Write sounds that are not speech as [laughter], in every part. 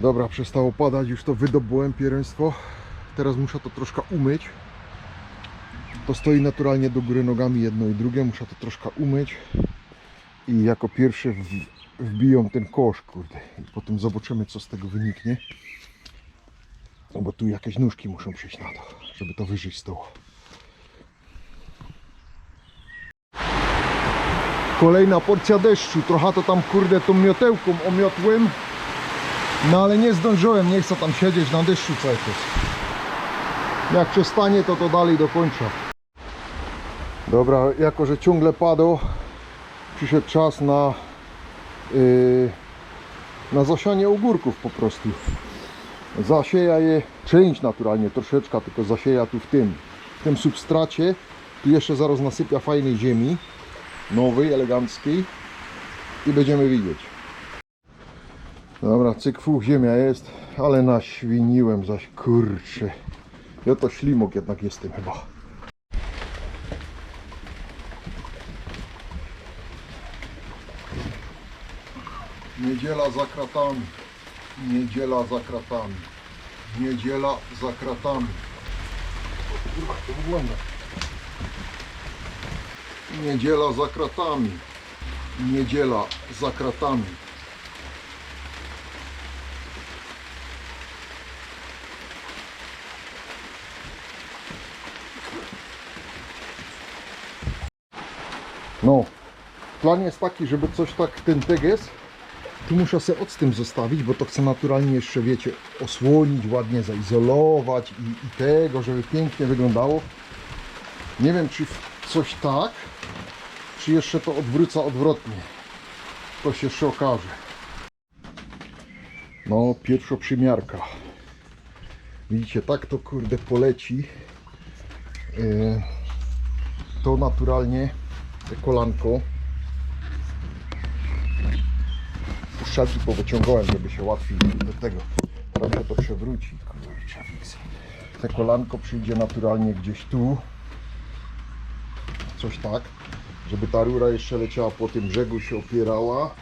Dobra, przestało padać, już to wydobyłem pierwieństwo. Teraz muszę to troszkę umyć. To stoi naturalnie do góry nogami jedno i drugie, muszę to troszkę umyć. I jako pierwszy wbiją ten kosz, kurde. I potem zobaczymy co z tego wyniknie. No bo tu jakieś nóżki muszą przyjść na to, żeby to wyżyć z tyłu. Kolejna porcja deszczu. Trochę to tam kurde tą miotełką omiotłem. No ale nie zdążyłem, nie chcę tam siedzieć na deszczu cały czas. Jak przestanie to to dalej dokończę. Dobra, jako że ciągle padło, przyszedł czas na yy, na zasianie ogórków po prostu. Zasieja je, część naturalnie, troszeczkę, tylko zasieja tu w tym, w tym substracie. Tu jeszcze zaraz nasypia fajnej ziemi, nowej, eleganckiej i będziemy widzieć. Dobra, cyk, fuch, ziemia jest, ale naświniłem zaś, kurczę. Ja to ślimok jednak jestem chyba. Niedziela za kratami. Niedziela za kratami. Niedziela za kratami. Kurwa, to wygląda. Niedziela za kratami. Niedziela za kratami. No, plan jest taki, żeby coś tak, ten teges, tu muszę sobie od tym zostawić, bo to chcę naturalnie jeszcze, wiecie, osłonić, ładnie zaizolować i, i tego, żeby pięknie wyglądało. Nie wiem, czy coś tak, czy jeszcze to odwrócę odwrotnie. To się jeszcze okaże. No, pierwszoprzymiarka. Widzicie, tak to kurde poleci. Yy, to naturalnie te kolanko puszczaki powyciągałem, żeby się łatwiej do tego trochę to przewróci. Te kolanko przyjdzie naturalnie gdzieś tu. Coś tak, żeby ta rura jeszcze leciała po tym brzegu, się opierała.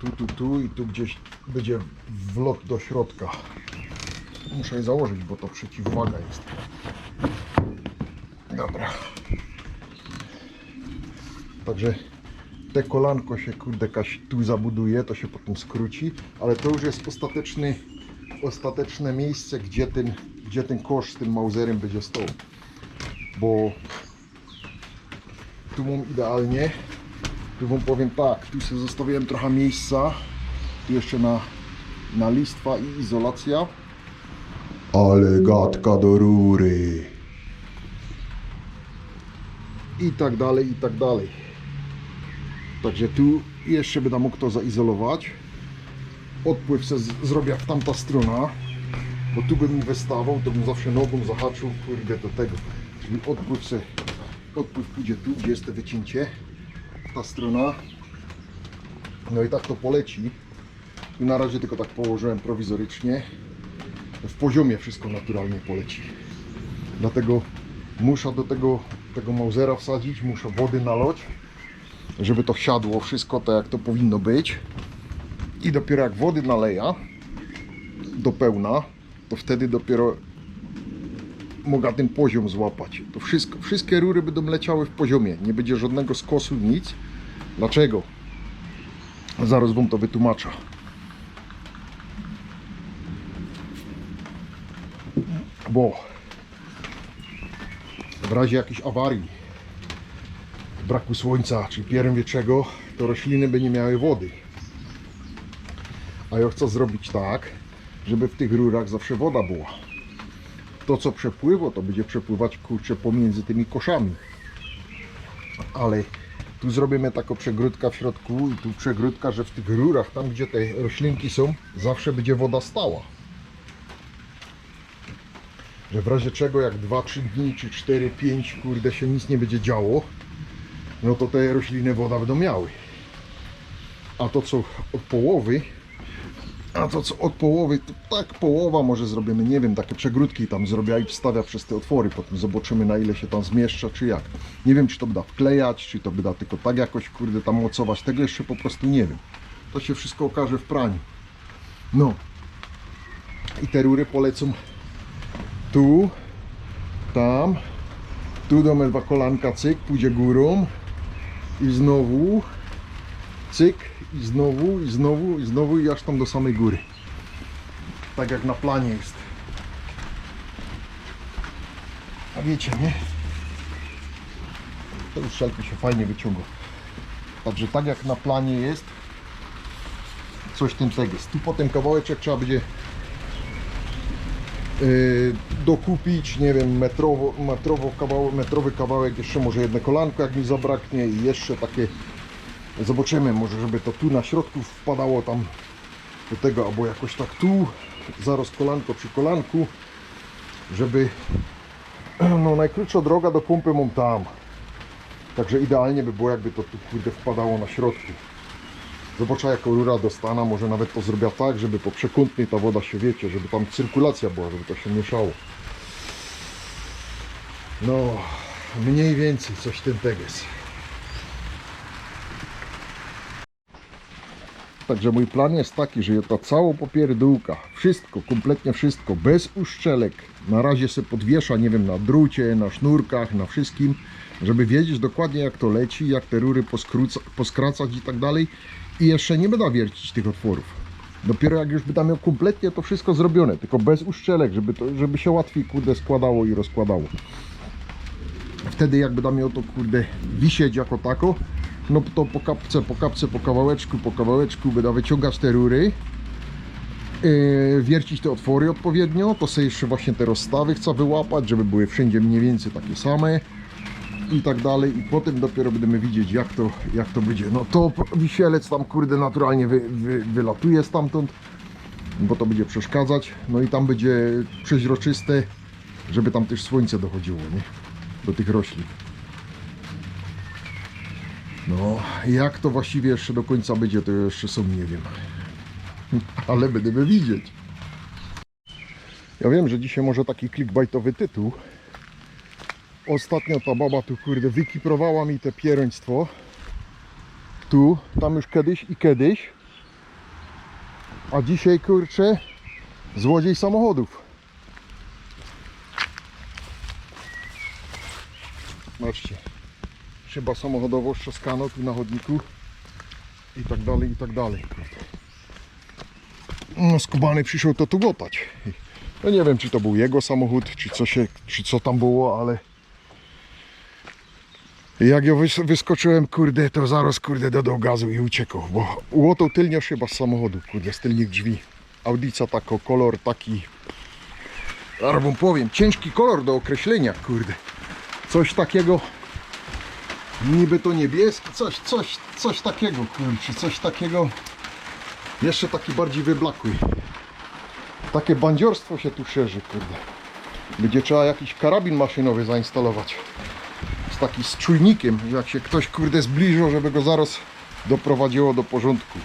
Tu, tu, tu i tu gdzieś będzie wlot do środka. Muszę je założyć, bo to przeciwwaga jest. Dobra. Także te kolanko się kurde kaś tu zabuduje, to się potem skróci, ale to już jest ostateczny, ostateczne miejsce, gdzie ten, gdzie ten kosz z tym Mauserem będzie stał. Bo tu mam idealnie, tu wam powiem tak, tu sobie zostawiłem trochę miejsca, tu jeszcze na, na listwa i izolacja. Ale gadka do rury. I tak dalej, i tak dalej. Także tu jeszcze będę mógł to zaizolować. Odpływ se zrobię w tamta strona, bo tu bym wystawał, to bym zawsze nogą zahaczył, kurde, do tego. Czyli odpływ se, odpływ pójdzie tu, gdzie jest to wycięcie, ta strona. No i tak to poleci. Tu na razie tylko tak położyłem prowizorycznie. W poziomie wszystko naturalnie poleci. Dlatego muszę do tego, tego Mausera wsadzić, muszę wody nalać żeby to siadło wszystko tak jak to powinno być. I dopiero jak wody naleja do pełna to wtedy dopiero mogę ten poziom złapać. To wszystko, wszystkie rury będą leciały w poziomie. Nie będzie żadnego skosu, nic. Dlaczego? zaraz wam to wytłumaczę. Bo w razie jakiejś awarii braku słońca, czy pierwowietrzego, to rośliny by nie miały wody. A ja chcę zrobić tak, żeby w tych rurach zawsze woda była. To co przepływa, to będzie przepływać kurczę pomiędzy tymi koszami. Ale tu zrobimy taką przegródkę w środku i tu przegródka, że w tych rurach, tam gdzie te roślinki są, zawsze będzie woda stała. Że w razie czego jak 2-3 dni, czy 4-5, kurde się nic nie będzie działo, no to te rośliny woda będą miały. A to co od połowy, a to co od połowy, to tak połowa może zrobimy, nie wiem, takie przegródki tam zrobię i wstawia przez te otwory, potem zobaczymy na ile się tam zmieszcza, czy jak. Nie wiem, czy to będę wklejać, czy to będę tylko tak jakoś, kurde, tam mocować, tego jeszcze po prostu nie wiem. To się wszystko okaże w praniu. No. I te rury polecą tu, tam, tu damy dwa kolanka, cyk, pójdzie górą i znowu, cyk, i znowu, i znowu, i znowu, i aż tam do samej góry. Tak jak na planie jest. A wiecie, nie? To już szelki się fajnie wyciąga. Także tak jak na planie jest, coś tym tego jest. Tu potem kawałeczek trzeba będzie dokupić, nie wiem, metrowo, metrowo kawałek, metrowy kawałek, jeszcze może jedno kolanko jak mi zabraknie i jeszcze takie zobaczymy, może żeby to tu na środku wpadało tam do tego, albo jakoś tak tu, zaraz kolanko przy kolanku, żeby [clears throat] no najkrótsza droga do pompy mam tam. Także idealnie by było jakby to tu kurde wpadało na środku. Zobaczę jaką rura dostana, może nawet to zrobię tak, żeby po przekątnej ta woda się wiecie, żeby tam cyrkulacja była, żeby to się mieszało. No, mniej więcej coś ten teges. Także mój plan jest taki, że ta cała popierdółka, wszystko, kompletnie wszystko, bez uszczelek, na razie się podwiesza, nie wiem, na drucie, na sznurkach, na wszystkim, żeby wiedzieć dokładnie jak to leci, jak te rury poskracać i tak dalej. I jeszcze nie będę wiercić tych otworów. Dopiero jak już będę miał kompletnie to wszystko zrobione, tylko bez uszczelek, żeby, to, żeby się łatwiej kurde składało i rozkładało. Wtedy jak będę miał to kurde wisieć jako tako, no to po kapce, po kapce, po kawałeczku, po kawałeczku będę wyciągać te rury, yy, wiercić te otwory odpowiednio, to sobie jeszcze właśnie te rozstawy chcę wyłapać, żeby były wszędzie mniej więcej takie same i tak dalej i potem dopiero będziemy widzieć jak to, jak to będzie. No to wisielec tam kurde naturalnie wy, wy, wylatuje stamtąd, bo to będzie przeszkadzać, no i tam będzie przeźroczyste, żeby tam też słońce dochodziło, nie? Do tych roślin. No, jak to właściwie jeszcze do końca będzie, to jeszcze sam nie wiem. [laughs] Ale będziemy widzieć. Ja wiem, że dzisiaj może taki clickbaitowy tytuł. Ostatnio ta baba tu kurde wykiprowała mi te pieroństwo. Tu, tam już kiedyś i kiedyś. A dzisiaj kurczę złodziej samochodów. Zobaczcie. Szyba samochodowo szczoskano tu na chodniku. I tak dalej, i tak dalej. No skubany przyszedł to tu łotać. No nie wiem czy to był jego samochód, czy co, się, czy co tam było, ale jak ja wys- wyskoczyłem, kurde, to zaraz, kurde, dodał gazu i uciekł, bo łotał tylnia szyba z samochodu, kurde, z tylnych drzwi. Audica tako, kolor taki, zaraz wam powiem, ciężki kolor do określenia, kurde. Coś takiego, niby to niebieski, coś, coś, coś takiego, kurczę, coś takiego, jeszcze taki bardziej wyblakły. Takie bandziorstwo się tu szerzy, kurde. Będzie trzeba jakiś karabin maszynowy zainstalować z taki z czujnikiem, jak się ktoś kurde zbliżył, żeby go zaraz doprowadziło do porządku.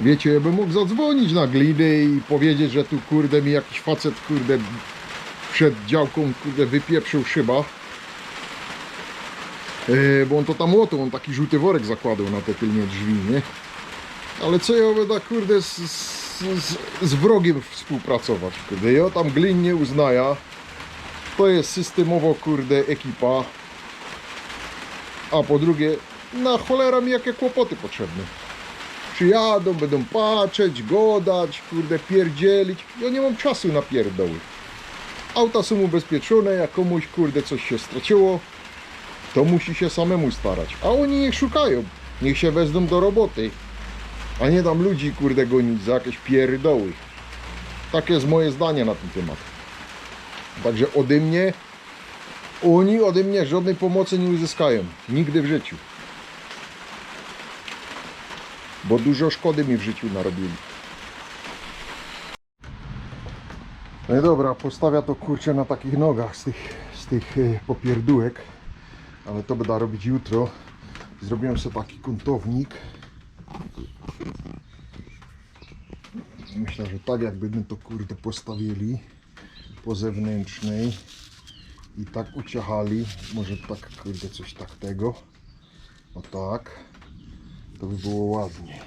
Wiecie, ja bym mógł zadzwonić na glinę i powiedzieć, że tu kurde mi jakiś facet kurde przed działką kurde wypieprzył szyba. E, bo on to tam łotą, on taki żółty worek zakładał na te tylnie drzwi, nie? Ale co ja będę kurde z, z, z, z wrogiem współpracować, kurde, ja tam glin nie uznaję. To jest systemowo, kurde, ekipa. A po drugie, na cholera mi jakie kłopoty potrzebne. Przyjadą, będą patrzeć, godać, kurde, pierdzielić. Ja nie mam czasu na pierdoły. Auta są ubezpieczone, jak komuś, kurde, coś się straciło, to musi się samemu starać. A oni niech szukają, niech się wezmą do roboty. A nie dam ludzi, kurde, gonić za jakieś pierdoły. Takie jest moje zdanie na ten temat. Także ode mnie, oni ode mnie żadnej pomocy nie uzyskają. Nigdy w życiu. Bo dużo szkody mi w życiu narobili. No i dobra, postawia to kurczę na takich nogach z tych, z tych e, popierdółek. Ale to będę robić jutro. Zrobiłem sobie taki kątownik. Myślę, że tak jakbyśmy to kurde postawili po zewnętrznej i tak uciachali, może tak kurde coś tak tego, o tak, to by było ładnie.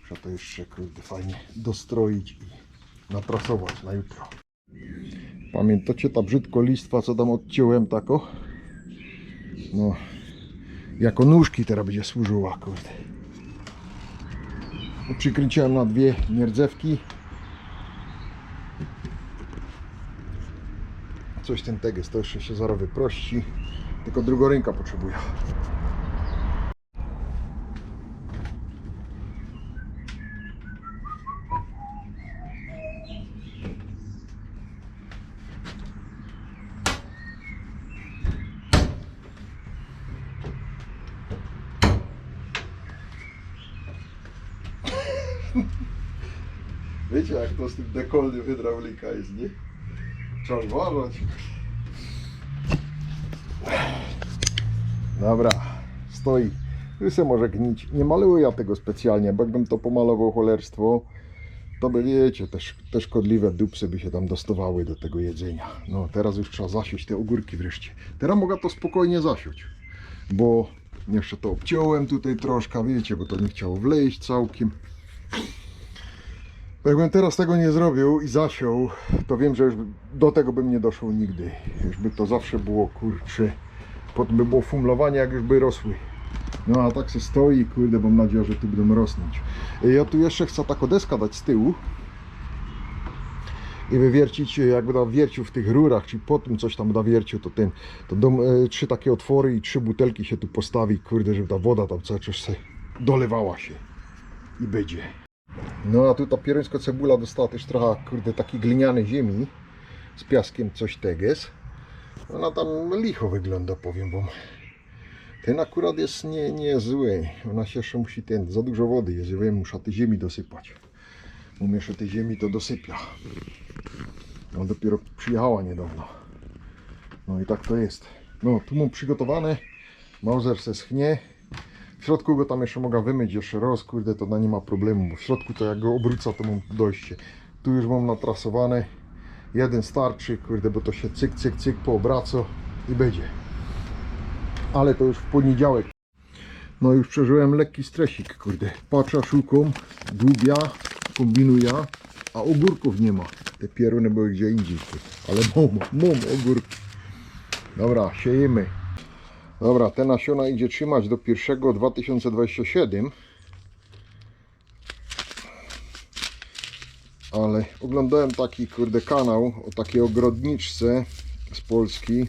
Muszę to jeszcze kurde fajnie dostroić i natrasować na jutro. Pamiętacie ta brzydko listwa, co tam odciąłem tako? No, jako nóżki teraz będzie służyła, kurde. Przykręciłem na dwie nierdzewki. Coś ten teges, to jeszcze się zaraz wyprości. Tylko drugą ręka [laughs] Wiecie jak to z tym dekolnym hydraulika jest, nie? Trzeba uważać. Dobra, stoi. Tu se może gnić. Nie maluję ja tego specjalnie, bo jakbym to pomalował cholerstwo, to by wiecie, te, te szkodliwe dupsy by się tam dostawały do tego jedzenia. No teraz już trzeba zasiąść te ogórki wreszcie. Teraz mogę to spokojnie zasiąść, bo jeszcze to obciąłem tutaj troszkę, wiecie, bo to nie chciało wleźć całkiem. Bo Jakbym teraz tego nie zrobił i zasiął, to wiem, że już do tego bym nie doszło nigdy. Już by to zawsze było kurcze. Potem by było fumlowanie, jak już by rosły. No a tak się stoi, kurde, mam nadzieję, że tu będą rosnąć. Ja tu jeszcze chcę taką deskę dać z tyłu i wywiercić, jakby da wiercił w tych rurach, czy po tym coś tam da wiercił, to ten, to dom, e, trzy takie otwory i trzy butelki się tu postawi, kurde, żeby ta woda tam cały czas dolewała się i będzie. No a tu ta pierońska cebula dostała też trochę, kurde, takiej glinianej ziemi z piaskiem coś teges. Ona tam licho wygląda, powiem wam. Ten akurat jest nie, nie zły. Ona się jeszcze musi ten, za dużo wody jest, ja wiem, muszę tej ziemi dosypać. Bo jeszcze tej ziemi to dosypia. On dopiero przyjechała niedawno. No i tak to jest. No, tu mam przygotowane. Mauser se schnie. W środku go tam jeszcze mogę wymyć jeszcze raz, kurde, to na nie ma problemu, w środku to jak go obrócę, to mam dojście. Tu już mam natrasowane. Jeden starczy, kurde, bo to się cyk, cyk, cyk poobraca i będzie. Ale to już w poniedziałek. No już przeżyłem lekki stresik, kurde. Patrzę, szukam, dłubia, kombinuję, a ogórków nie ma. Te pieruny były gdzie indziej, ale mam, mam ogórki. Dobra, siejemy. Dobra, te nasiona idzie trzymać do 1 2027. Ale oglądałem taki kurde kanał o takiej ogrodniczce z Polski.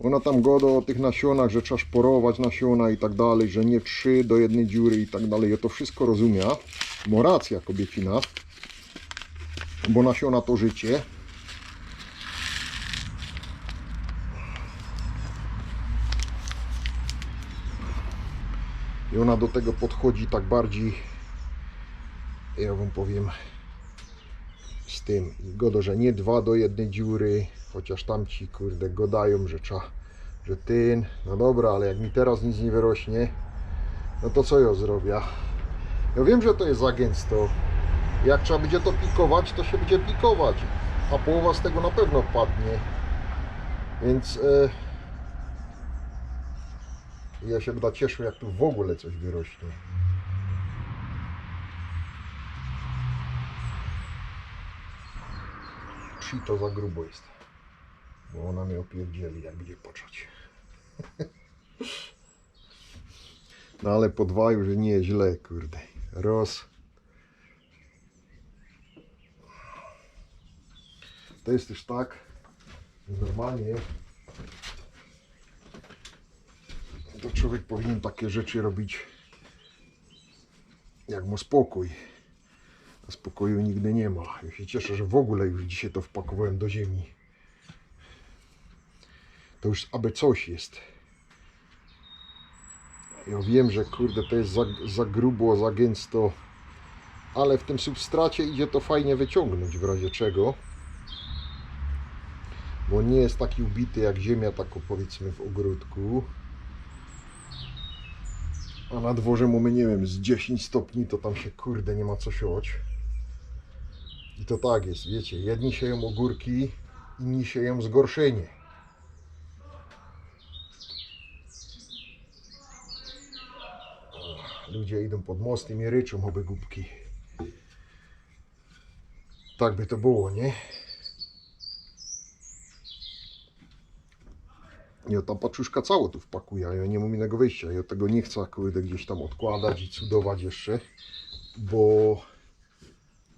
Ona tam goda o tych nasionach, że trzeba szporować nasiona i tak dalej, że nie trzy do jednej dziury i tak dalej. Ja to wszystko rozumiem. Bo racja kobiecina. Bo nasiona to życie. I ona do tego podchodzi tak bardziej, ja wam powiem, z tym. Godo, że nie dwa do jednej dziury, chociaż tamci kurde godają, że trzeba, że ten, no dobra, ale jak mi teraz nic nie wyrośnie, no to co ja zrobię? Ja wiem, że to jest za gęsto. Jak trzeba będzie to pikować, to się będzie pikować, a połowa z tego na pewno padnie. Więc e, ja się będę cieszył, jak tu w ogóle coś wyrośnie. Psi to za grubo jest. Bo ona mnie opierdzieli, jak będzie począć. [laughs] No ale po dwa już nie jest źle, kurde. Roz. To jest też tak, normalnie to człowiek powinien takie rzeczy robić jak ma spokój. A spokoju nigdy nie ma. Ja się cieszę, że w ogóle już dzisiaj to wpakowałem do ziemi. To już aby coś jest. Ja wiem, że kurde to jest za, za grubo, za gęsto, ale w tym substracie idzie to fajnie wyciągnąć w razie czego. Bo nie jest taki ubity jak ziemia, taką powiedzmy w ogródku. A na dworze mamy, nie wiem, z 10 stopni, to tam się kurde nie ma co siąść. I to tak jest, wiecie, jedni sieją ogórki, inni sieją zgorszenie. Ludzie idą pod mostem i ryczą oby głupki. Tak by to było, nie? Ja ta paczuszka cało tu wpakuje, a ja nie mam innego wyjścia. Ja tego nie chcę kurde gdzieś tam odkładać i cudować jeszcze, bo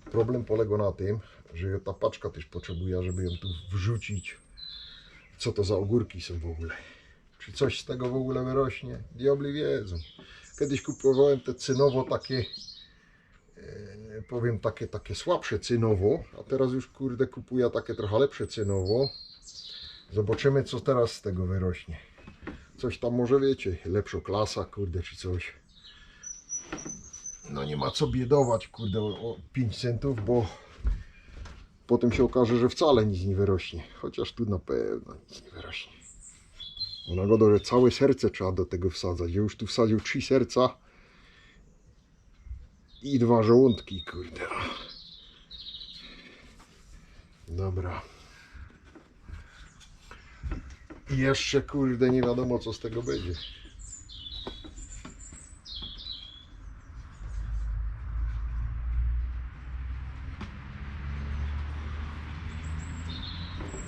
problem polega na tym, że ta paczka też potrzebuje, żeby ją tu wrzucić. Co to za ogórki są w ogóle? Czy coś z tego w ogóle wyrośnie? Diabli wiedzą. Kiedyś kupowałem te cynowo takie, e, powiem takie, takie słabsze cynowo, a teraz już kurde kupuję takie trochę lepsze cynowo. Zobaczymy co teraz z tego wyrośnie. Coś tam może wiecie, lepsza klasa, kurde, czy coś. No nie ma co biedować, kurde, o, o 5 centów, bo potem się okaże, że wcale nic nie wyrośnie. Chociaż tu na pewno nic nie wyrośnie. No nagoda, że całe serce trzeba do tego wsadzać. Ja już tu wsadził trzy serca i dwa żołądki, kurde. Dobra. I jeszcze, kurde, nie wiadomo co z tego będzie.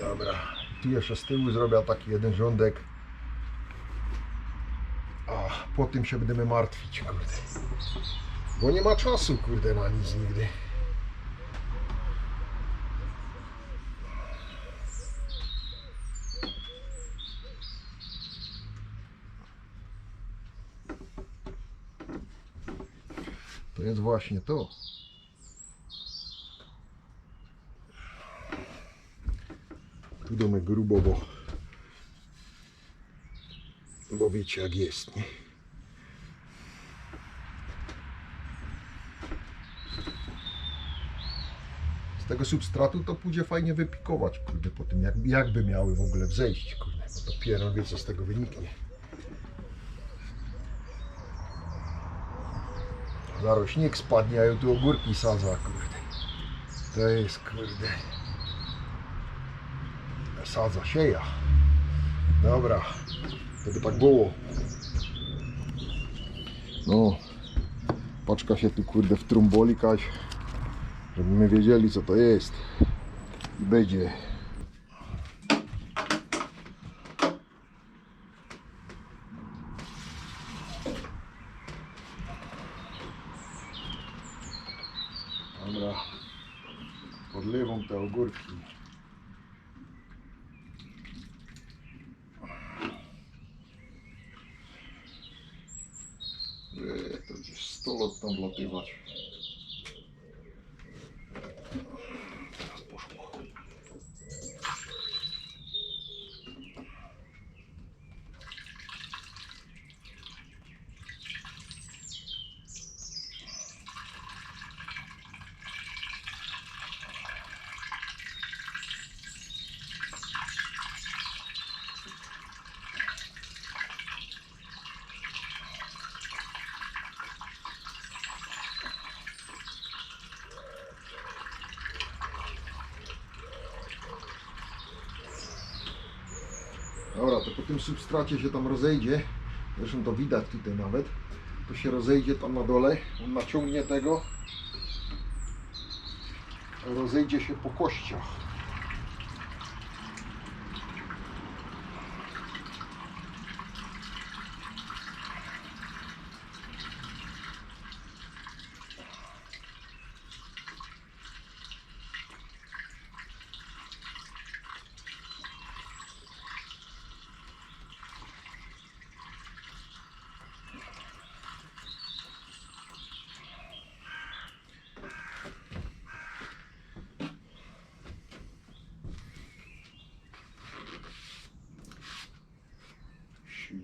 Dobra. Tu jeszcze z tyłu zrobię taki jeden rządek. A po tym się będziemy martwić, kurde. Bo nie ma czasu, kurde, na nic nigdy. To jest właśnie to. Tu domy grubo, bo bo wiecie jak jest, nie? Z tego substratu to pójdzie fajnie wypikować, kurde, po tym jak, jakby miały w ogóle wzejść, kurde, bo to wie co z tego wyniknie. Zaraz śnieg spadnie, a ja tu ogórki sadza, kurde. To jest, kurde, sadza, sieja. Dobra, wtedy tak było. No, paczka się tu kurde w trumbolikać, żeby my wiedzieli co to jest. I będzie. Dobra, podlewam te ogórki. Eee, to gdzieś 100 lat tam wlatywać. Teraz poszło. Dobra, to po tym substracie się tam rozejdzie. Zresztą to widać tutaj nawet. To się rozejdzie tam na dole. On naciągnie tego. Rozejdzie się po kościach.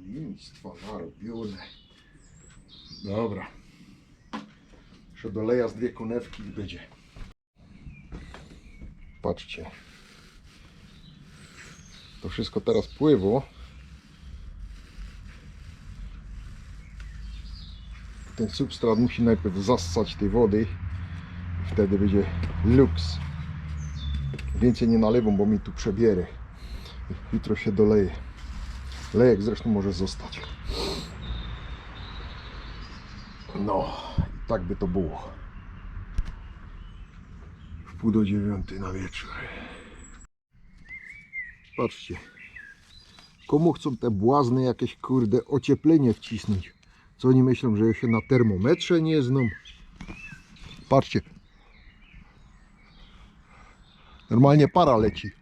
Świństwo narobione. Dobra. Jeszcze doleja z dwie konewki i będzie. Patrzcie. To wszystko teraz pływo. Ten substrat musi najpierw zassać tej wody. Wtedy będzie luks. Więcej nie nalewam, bo mi tu przebierę. Jutro się doleje. Lejek zresztą może zostać. No, tak by to było. W pół do dziewiąty na wieczór. Patrzcie. Komu chcą te błazny jakieś kurde ocieplenie wcisnąć? Co oni myślą, że się na termometrze nie zną? Patrzcie. Normalnie para leci.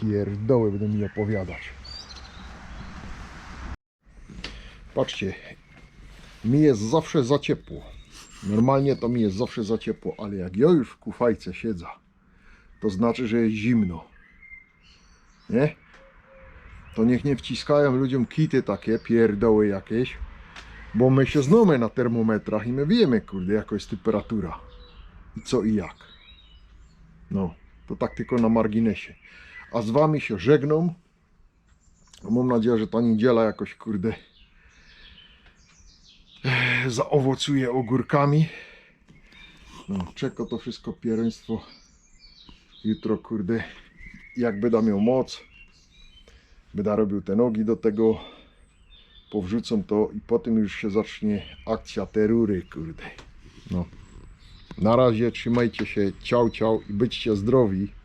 Pierdoły będą mi opowiadać. Patrzcie, mi jest zawsze za ciepło. Normalnie to mi jest zawsze za ciepło, ale jak ja już w kufajce siedzę, to znaczy, że jest zimno. Nie? To niech nie wciskają ludziom kity takie, pierdoły jakieś, bo my się znamy na termometrach i my wiemy, kurde, jaka jest temperatura. I co i jak. No, to tak tylko na marginesie. A z wami się żegnam. Mam nadzieję, że ta niedziela jakoś, kurde, zaowocuje ogórkami. No, czeka to wszystko pierństwo. Jutro, kurde, jak będę miał moc, będę robił te nogi do tego, powrzucą to i potem już się zacznie akcja terury, kurde. No. Na razie trzymajcie się, ciao, ciao i bądźcie zdrowi.